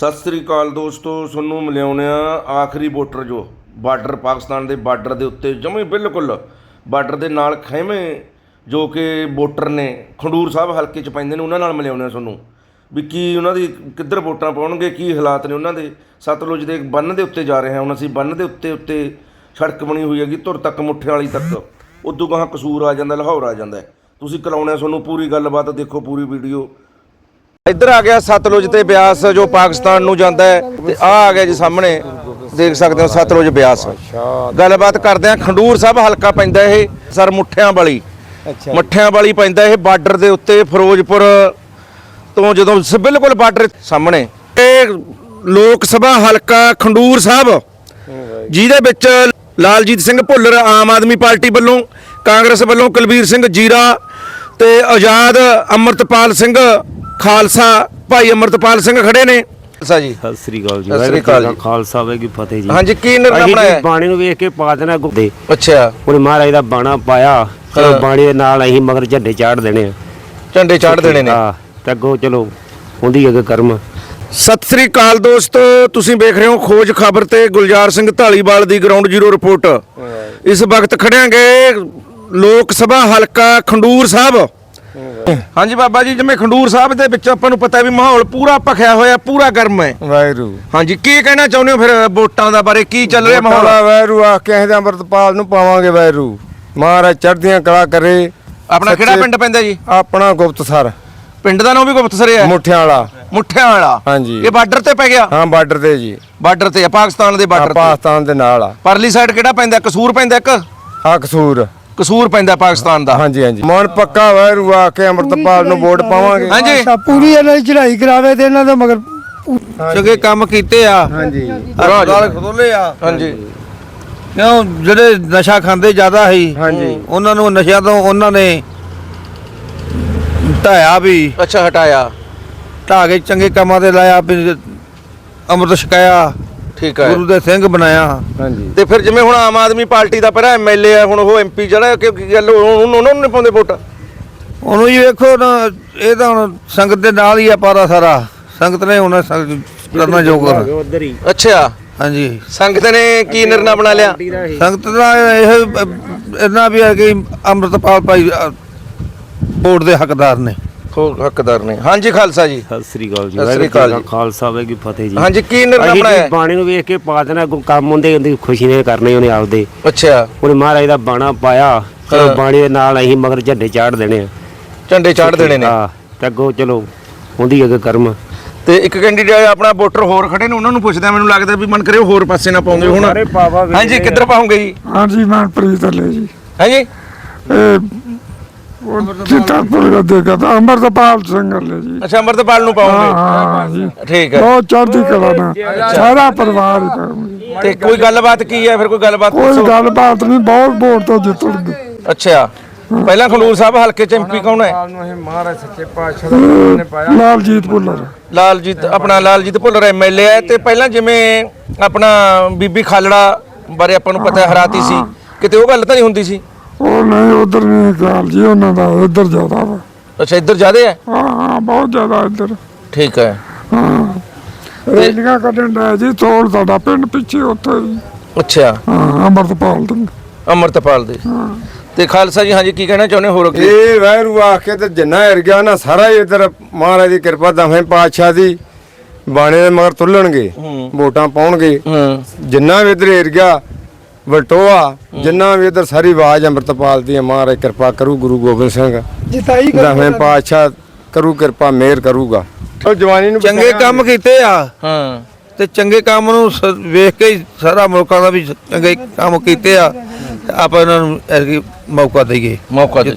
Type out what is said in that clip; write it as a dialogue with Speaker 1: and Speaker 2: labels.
Speaker 1: ਸਤਿ ਸ੍ਰੀ ਅਕਾਲ ਦੋਸਤੋ, ਤੁਹਾਨੂੰ ਮਿਲਿਆਉਂਦੇ ਆ ਆਖਰੀ ਵੋਟਰ ਜੋ ਬਾਰਡਰ ਪਾਕਿਸਤਾਨ ਦੇ ਬਾਰਡਰ ਦੇ ਉੱਤੇ ਜਮੇ ਬਿਲਕੁਲ ਬਾਰਡਰ ਦੇ ਨਾਲ ਖਹਿਮੇ ਜੋ ਕਿ ਵੋਟਰ ਨੇ, ਖੰਡੂਰ ਸਾਹਿਬ ਹਲਕੇ ਚ ਪੈਂਦੇ ਨੇ, ਉਹਨਾਂ ਨਾਲ ਮਿਲਿਆਉਂਦੇ ਆ ਤੁਹਾਨੂੰ। ਵੀ ਕੀ ਉਹਨਾਂ ਦੀ ਕਿੱਧਰ ਵੋਟਾਂ ਪਾਉਣਗੇ, ਕੀ ਹਾਲਾਤ ਨੇ ਉਹਨਾਂ ਦੇ? ਸਤਲੁਜ ਦੇ ਬੰਨ ਦੇ ਉੱਤੇ ਜਾ ਰਹੇ ਹਾਂ ਹੁਣ ਅਸੀਂ ਬੰਨ ਦੇ ਉੱਤੇ ਉੱਤੇ ਸੜਕ ਬਣੀ ਹੋਈ ਹੈਗੀ, ਧੁਰ ਤੱਕ ਮੁੱਠੇ ਵਾਲੀ ਤੱਕ। ਉਦੋਂ ਗਾਹਾਂ ਕਸੂਰ ਆ ਜਾਂਦਾ, ਲਾਹੌਰ ਆ ਜਾਂਦਾ। ਤੁਸੀਂ ਕਰਾਉਣੇ ਆ ਤੁਹਾਨੂੰ ਪੂਰੀ ਗੱਲਬਾਤ, ਦੇਖੋ ਪੂਰੀ ਵੀਡੀਓ। ਇੱਧਰ ਆ ਗਿਆ ਸਤਲੁਜ ਤੇ ਬਿਆਸ ਜੋ ਪਾਕਿਸਤਾਨ ਨੂੰ ਜਾਂਦਾ ਹੈ ਤੇ ਆ ਆ ਗਿਆ ਜੀ ਸਾਹਮਣੇ। ਦੇਖ ਸਕਦੇ ਹੋ ਸਤਲੁਜ ਬਿਆਸ। ਗੱਲਬਾਤ ਕਰਦੇ ਆ ਖੰਡੂਰ ਸਾਹਿਬ ਹਲਕਾ ਪੈਂਦਾ ਇਹ ਸਰ ਮੁੱਠਿਆਂ ਵਾਲੀ।
Speaker 2: ਅੱਛਾ।
Speaker 1: ਮੁੱਠਿਆਂ ਵਾਲੀ ਪੈਂਦਾ ਇਹ ਬਾਰਡਰ ਦੇ ਉੱਤੇ ਫਿਰੋਜ਼ਪੁਰ ਤੋਂ ਜਦੋਂ ਬਿਲਕੁਲ ਬਾਰਡਰ ਸਾਹਮਣੇ। ਇਹ ਲੋਕ ਸਭਾ ਹਲਕਾ ਖੰਡੂਰ ਸਾਹਿਬ। ਜਿਹਦੇ ਵਿੱਚ ਲਾਲਜੀਤ ਸਿੰਘ ਭੁੱਲਰ ਆਮ ਆਦਮੀ ਪਾਰਟੀ ਵੱਲੋਂ ਕਾਂਗਰਸ ਵੱਲੋਂ ਕੁਲਬੀਰ ਸਿੰਘ ਜੀਰਾ ਤੇ ਆਜ਼ਾਦ ਅਮਰਤਪਾਲ ਸਿੰਘ ਖਾਲਸਾ ਭਾਈ ਅਮਰਤਪਾਲ ਸਿੰਘ ਖੜੇ ਨੇ। ਸਾ ਜੀ।
Speaker 3: ਸਤਿ ਸ੍ਰੀ ਅਕਾਲ ਜੀ।
Speaker 1: ਸਤਿ ਸ੍ਰੀ ਅਕਾਲ
Speaker 3: ਜੀ। ਖਾਲਸਾ ਵਾਹਿਗੁਰੂ ਕੀ ਫਤਿਹ ਜੀ।
Speaker 1: ਹਾਂਜੀ ਕੀ ਨਿਰਣਾ
Speaker 3: ਅਸੀਂ
Speaker 1: ਬਣਾਇਆ
Speaker 3: ਬਾਣੀ ਨੂੰ ਵੇਖ ਕੇ ਪਾ ਦੇਣਾ ਗੁੱਦੇ
Speaker 1: ਅੱਛਾ।
Speaker 3: ਉਹਨੇ ਮਹਾਰਾਜ ਦਾ ਬਾਣਾ ਪਾਇਆ
Speaker 1: ਹਾਂ।
Speaker 3: ਚਲੋ ਬਾਣੀ ਦੇ ਨਾਲ ਅਸੀਂ ਮਗਰ ਝੰਡੇ ਚਾੜ ਦੇਣੇ ਆ।
Speaker 1: ਝੰਡੇ ਚਾੜ ਦੇਣੇ ਨੇ।
Speaker 3: ਹਾਂ ਤੇ ਅੱਗੋਂ ਚਲੋ ਹੁੰਦੀ ਅੱਗੇ ਕਰਮ।
Speaker 1: ਸਤਿ ਸ੍ਰੀ ਅਕਾਲ ਦੋਸਤੋ ਤੁਸੀਂ ਵੇਖ ਰਹੇ ਹੋ ਖੋਜ ਖਬਰ ਤੇ ਗੁਲਜ਼ਾਰ ਸਿੰਘ ਢਾਲੀਵਾਲ ਦੀ ਗਰਾਊਂਡ ਜ਼ੀਰੋ ਰਿਪੋਰਟ। ਇਸ ਵਕਤ ਖੜਿਆਂਗੇ ਲੋਕ ਸਭਾ ਹਲਕਾ ਖੰਡੂਰ ਸਾਹਿਬ। ਹਾਂਜੀ ਬਾਬਾ ਜੀ ਜਿਵੇਂ ਖੰਡੂਰ ਸਾਹਿਬ ਦੇ ਵਿੱਚ ਆਪਾਂ ਨੂੰ ਪਤਾ ਵੀ ਮਾਹੌਲ ਪੂਰਾ ਭਖਿਆ ਹੋਇਆ ਪੂਰਾ ਗਰਮ ਹੈ।
Speaker 2: ਵੈਰੂ
Speaker 1: ਹਾਂਜੀ ਕੀ ਕਹਿਣਾ ਚਾਹੁੰਦੇ ਹੋ ਫਿਰ ਵੋਟਾਂ ਦਾ ਬਾਰੇ? ਕੀ ਚੱਲ ਰਿਹਾ ਮਾਹੌਲ?
Speaker 2: ਵੈਰੂ ਆ ਕੇ ਇਹਦੇ ਅੰਮ੍ਰਿਤਪਾਲ ਨੂੰ ਪਾਵਾਂਗੇ ਵੈਰੂ ਮਹਾਰਾਜ ਚੜ੍ਹਦੀਆਂ ਕਲਾ ਕਰੇ।
Speaker 1: ਆਪਣਾ ਕਿਹੜਾ
Speaker 2: ਸੱਚੇ-
Speaker 1: ਪਿੰਡ ਪੈਂਦਾ ਜੀ?
Speaker 2: ਆਪਣਾ ਗੁਪਤਸਰ।
Speaker 1: ਪਿੰਡ ਦਾ ਨਾਮ ਵੀ ਗੁਪਤਸਰ ਹੈ
Speaker 2: ਮੁੱਠਿਆਂ ਵਾਲਾ
Speaker 1: ਮੁੱਠਿਆਂ ਵਾਲਾ
Speaker 2: ਹਾਂਜੀ।
Speaker 1: ਇਹ ਬਾਰਡਰ ਤੇ ਪੈ ਗਿਆ?
Speaker 2: ਹਾਂ ਬਾਰਡਰ ਤੇ ਜੀ।
Speaker 1: ਬਾਰਡਰ ਤੇ ਆ ਪਾਕਿਸਤਾਨ ਦੇ ਬਾਰਡਰ ਤੇ।
Speaker 2: ਪਾਕਿਸਤਾਨ ਦੇ ਨਾਲ ਆ।
Speaker 1: ਪਰਲੀ ਸਾਈਡ ਕਿਹੜਾ ਪੈਂਦਾ? ਕਸੂਰ ਪੈਂਦਾ ਇੱਕ?
Speaker 2: ਆ ਕਸੂਰ।
Speaker 1: ਕਸੂਰ ਪੈਂਦਾ ਪਾਕਿਸਤਾਨ ਦਾ।
Speaker 2: ਹਾਂਜੀ ਹਾਂਜੀ। ਮਨ ਪੱਕਾ ਵੈਰੂ ਆ ਕੇ ਅੰਮ੍ਰਿਤਪਾਲ ਨੂੰ ਵੋਟ ਪਾਵਾਂਗੇ।
Speaker 1: ਹਾਂਜੀ।
Speaker 4: ਅੱਛਾ ਪੂਰੀ ਇਹਨਾਂ ਦੀ ਚੜ੍ਹਾਈ ਕਰਾਵੇ ਤੇ ਇਹਨਾਂ ਦਾ ਮਗਰ
Speaker 5: ਚੰਗੇ ਕੰਮ ਕੀਤੇ ਆ।
Speaker 2: ਹਾਂਜੀ।
Speaker 5: ਹਸਪਤਾਲ ਖੋਲੇ ਆ।
Speaker 1: ਹਾਂਜੀ।
Speaker 5: ਕਿਉਂ? ਜਿਹੜੇ ਨਸ਼ਾ ਖਾਂਦੇ ਜ਼ਿਆਦਾ ਸੀ
Speaker 2: ਹਾਂਜੀ।
Speaker 5: ਉਹਨਾਂ ਨੂੰ ਨਸ਼ਿਆਂ ਤੋਂ ਉਹਨਾਂ ਨੇ ਢਾਇਆ ਵੀ।
Speaker 1: ਅੱਛਾ ਹਟਾਇਆ।
Speaker 5: ਢਾ ਕੇ ਚੰਗੇ ਕੰਮਾਂ ਤੇ ਲਾਇਆ ਵੀ ਅੰਮ੍ਰਿਤ ਛਕਾਇਆ।
Speaker 1: ਠੀਕ ਹੈ।
Speaker 5: ਗੁਰੂ ਦੇ ਸਿੰਘ ਬਣਾਇਆ।
Speaker 2: ਹਾਂਜੀ।
Speaker 1: ਤੇ ਫਿਰ ਜਿਵੇਂ ਹੁਣ ਆਮ ਆਦਮੀ ਪਾਰਟੀ ਦਾ ਪਹਿਲਾਂ ਐਮਐਲਏ ਆ ਹੁਣ ਉਹ ਐਮਪੀ ਜਿਹੜਾ ਕਿ ਕੀ ਗੱਲ ਉਹ- ਉਹਨੂੰ ਉਹਨਾਂ ਨੂੰ ਨਹੀਂ ਪਾਉਂਦੇ ਵੋਟ?
Speaker 5: ਉਹਨੂੰ ਜੀ ਵੇਖੋ ਨਾ ਇਹ ਤਾਂ ਹੁਣ ਸੰਗਤ ਦੇ ਨਾਲ ਹੀ ਆ ਪਾਰਾ ਸਾਰਾ। ਸੰਗਤ ਨੇ ਹੁਣ ਸੰਗ- ਕਰਨਾ ਜੋ ਕਰ
Speaker 3: ਉਧਰ ਹੀ।
Speaker 1: ਅੱਛਾ।
Speaker 5: ਹਾਂਜੀ।
Speaker 1: ਸੰਗਤ ਨੇ ਕੀ ਨਿਰਣਾ ਬਣਾ ਲਿਆ?
Speaker 5: ਸੰਗਤ ਦਾ ਇਹ ਇਹਨਾਂ ਵੀ ਹੈ ਕਿ ਅੰਮ੍ਰਿਤਪਾਲ ਭਾਈ ਅ, ਵੋਟ ਦੇ ਹੱਕਦਾਰ ਨੇ।
Speaker 1: ਹੋ ਹੱਕਦਾਰ ਨੇ। ਹਾਂਜੀ ਖਾਲਸਾ ਜੀ।
Speaker 3: ਸਤਿ ਸ੍ਰੀ ਅਕਾਲ ਜੀ।
Speaker 1: ਸਤਿ ਸ੍ਰੀ
Speaker 3: ਜੀ
Speaker 1: ਅਕਾਲ ਜੀ।
Speaker 3: ਖਾਲਸਾ ਵਾਹਿਗੁਰੂ ਕੀ ਫਤਿਹ ਜੀ।
Speaker 1: ਹਾਂਜੀ ਕੀ ਨਿਰਣਾ
Speaker 3: ਅਸੀਂ ਜੀ
Speaker 1: ਬਣਾਇਆ?
Speaker 3: ਬਾਣੀ ਨੂੰ ਵੇਖ ਕੇ ਪਾ ਦੇਣਾ ਅੱਗੋਂ ਕੰਮ ਹੁੰਦੇ ਹੁੰਦੀ ਖੁਸ਼ੀ ਨੇ ਕਰਨੇ ਉਹਨੇ ਆਪਦੇ।
Speaker 1: ਅੱਛਾ।
Speaker 3: ਉਹਨੇ ਮਹਾਰਾਜ ਦਾ ਬਾਣਾ ਪਾਇਆ
Speaker 1: ਹਾਂ।
Speaker 3: ਚਲੋ ਬਾਣੀ ਦੇ ਨਾਲ ਅਸੀਂ ਮਗਰ ਝੰਡੇ ਚਾੜ ਦੇਣੇ ਆ।
Speaker 1: ਝੰਡੇ ਚਾੜ ਦੇਣੇ ਨੇ।
Speaker 3: ਹਾਂ ਤੇ ਅੱਗੋਂ ਚਲੋ ਹੁੰਦੀ ਅੱਗੇ ਕਰਮ।
Speaker 1: ਤੇ ਇੱਕ ਕੈਂਡੀਡੇਟ ਆਪਣਾ ਵੋਟਰ ਹੋਰ ਖੜੇ ਨੇ ਉਹਨਾਂ ਨੂੰ ਪੁੱਛਦਾ ਮੈਨੂੰ ਲੱਗਦਾ ਵੀ ਮਨ ਕਰੇ ਹੋਰ ਪਾਸੇ ਨਾ ਪਾਉਂਗੇ ਹੁਣ।
Speaker 3: ਪਾਵਾ
Speaker 1: ਹਾਂਜੀ ਕਿੱਧਰ ਪਾਉਂਗੇ ਜੀ?
Speaker 4: ਹਾਂਜੀ ਮਨਪ੍ਰੀਤ ਲੈ ਜੀ।
Speaker 1: ਹਾਂਜੀ।
Speaker 4: ਇਹ ਚਿੱਟਾਪੁਰ ਦਾ ਦੇਖਾ ਤਾਂ ਅਮਰਤਪਾਲ ਸਿੰਘ ਲੈ ਜੀ।
Speaker 1: ਅੱਛਾ ਅਮਰਤਪਾਲ ਨੂੰ ਪਾਉਂਗੇ
Speaker 4: ਹਾਂ ਜੀ।
Speaker 1: ਠੀਕ ਹੈ।
Speaker 4: ਬਹੁਤ ਚੜ੍ਹਦੀ ਕਲਾ ਨਾ ਸਾਰਾ ਪਰਿਵਾਰ ਹੀ ਪਾਉਂਗੇ
Speaker 1: ਤੇ ਕੋਈ ਗੱਲਬਾਤ ਕੀ ਹੈ? ਫਿਰ ਕੋਈ ਗੱਲਬਾਤ
Speaker 4: ਕੋਈ
Speaker 1: ਦੱਸੋ।
Speaker 4: ਗੱਲਬਾਤ ਨਹੀਂ ਬਹੁਤ ਵੋਟ ਤੋਂ ਜਿੱਤਣਗੇ
Speaker 1: ਅੱਛਾ। ਪਹਿਲਾਂ ਖੰਡੂਰ ਸਾਹਿਬ ਹਲਕੇ ਚ ਐਮਪੀ ਕੌਣ ਹੈ?
Speaker 2: ਨੂੰ ਇਹ ਮਹਾਰਾਜ ਸੱਚੇ ਪਾਤਸ਼ਾਹ ਦਾ ਨੇ ਪਾਇਆ।
Speaker 4: ਲਾਲਜੀਤ ਭੁੱਲਰ।
Speaker 1: ਲਾਲਜੀਤ ਆਪਣਾ ਲਾਲਜੀਤ ਭੁੱਲਰ ਐਮਐਲਏ ਹੈ ਤੇ ਪਹਿਲਾਂ ਜਿਵੇਂ ਆਪਣਾ ਬੀਬੀ ਖਾਲੜਾ ਬਾਰੇ ਆਪਾਂ ਨੂੰ ਪਤਾ ਹੈ ਹਰਾਤੀ ਸੀ। ਕਿਤੇ ਉਹ ਗੱਲ ਤਾਂ ਨਹੀਂ ਹੁੰਦੀ ਸੀ?
Speaker 4: ਉਹ ਨਹੀਂ ਉਧਰ ਨਹੀਂ ਖਿਆਲ ਜੀ ਉਹਨਾਂ ਦਾ ਇੱਧਰ ਜ਼ਿਆਦਾ ਵਾ।
Speaker 1: ਅੱਛਾ ਇੱਧਰ ਜ਼ਿਆਦੇ ਹੈ
Speaker 4: ਹਾਂ ਹਾਂ ਬਹੁਤ ਜ਼ਿਆਦਾ ਇੱਧਰ।
Speaker 1: ਠੀਕ ਹੈ।
Speaker 4: ਹਾਂ ਰੈਲੀਆਂ ਕੱਢਣ ਦਾ ਜੀ ਤੋਲ ਸਾਡਾ ਪਿੰਡ ਪਿੱਛੇ ਉੱਥੇ ਜੀ।
Speaker 1: ਅੱਛਾ।
Speaker 4: ਹਾਂ ਅਮਰਤਪਾਲ ਸਿੰਘ
Speaker 1: ਅਮਰਤਪਾਲ ਦੇ। ਤੇ ਖਾਲਸਾ ਜੀ ਹਾਂਜੀ ਕੀ ਕਹਿਣਾ ਚਾਹੁੰਦੇ ਹੋ ਹੋਰ ਅੱਗੇ?
Speaker 2: ਇਹ ਵੈਰੂ ਆ ਕੇ ਤੇ ਜਿੰਨਾ ਹਿਰ ਗਿਆ ਨਾ ਸਾਰਾ ਹੀ ਇਧਰ ਮਹਾਰਾਜ ਦੀ ਕਿਰਪਾ ਦਵੇਂ ਪਾਤਸ਼ਾਹ ਦੀ ਬਾਣੇ ਦੇ ਮਗਰ ਤੁੱਲਣਗੇ
Speaker 1: ਹੂੰ।
Speaker 2: ਵੋਟਾਂ ਪਾਉਣਗੇ।
Speaker 1: ਹੂੰ।
Speaker 2: ਜਿੰਨਾ ਵੀ ਇਧਰ ਹਿਰ ਗਿਆ ਵਟੋਆ ਜਿੰਨਾ ਵੀ ਇਧਰ ਸਾਰੀ ਆਵਾਜ਼ ਅੰਮ੍ਰਿਤਪਾਲ ਦੀ ਹੈ, ਮਹਾਰਾਜ ਕਿਰਪਾ ਕਰੂ ਗੁਰੂ ਗੋਬਿੰਦ ਸਿੰਘ।
Speaker 4: ਜਿਤਾਈ
Speaker 2: ਦਵੇਂ ਪਾਤਸ਼ਾਹ ਕਰੂ ਕਿਰਪਾ ਮਿਹਰ ਕਰੂਗਾ। ਉਹ ਜਵਾਨੀ ਨੂੰ
Speaker 5: ਚੰਗੇ ਕੰਮ ਕੀਤੇ ਆ।
Speaker 1: ਹਾਂ।
Speaker 5: ਤੇ ਚੰਗੇ ਕੰਮ ਨੂੰ ਸ- ਵੇਖ ਕੇ ਹੀ ਸਾਰਾ ਮੁਲਕਾਂ ਦਾ ਵੀ ਚੰਗੇ ਕੰਮ ਕੀਤੇ ਆ। ਤੇ ਆਪਾਂ ਇਹਨਾਂ ਨੂੰ ਐਤਕੀ ਮੌਕਾ ਦਈਏ।
Speaker 1: ਮੌਕਾ ਦੇ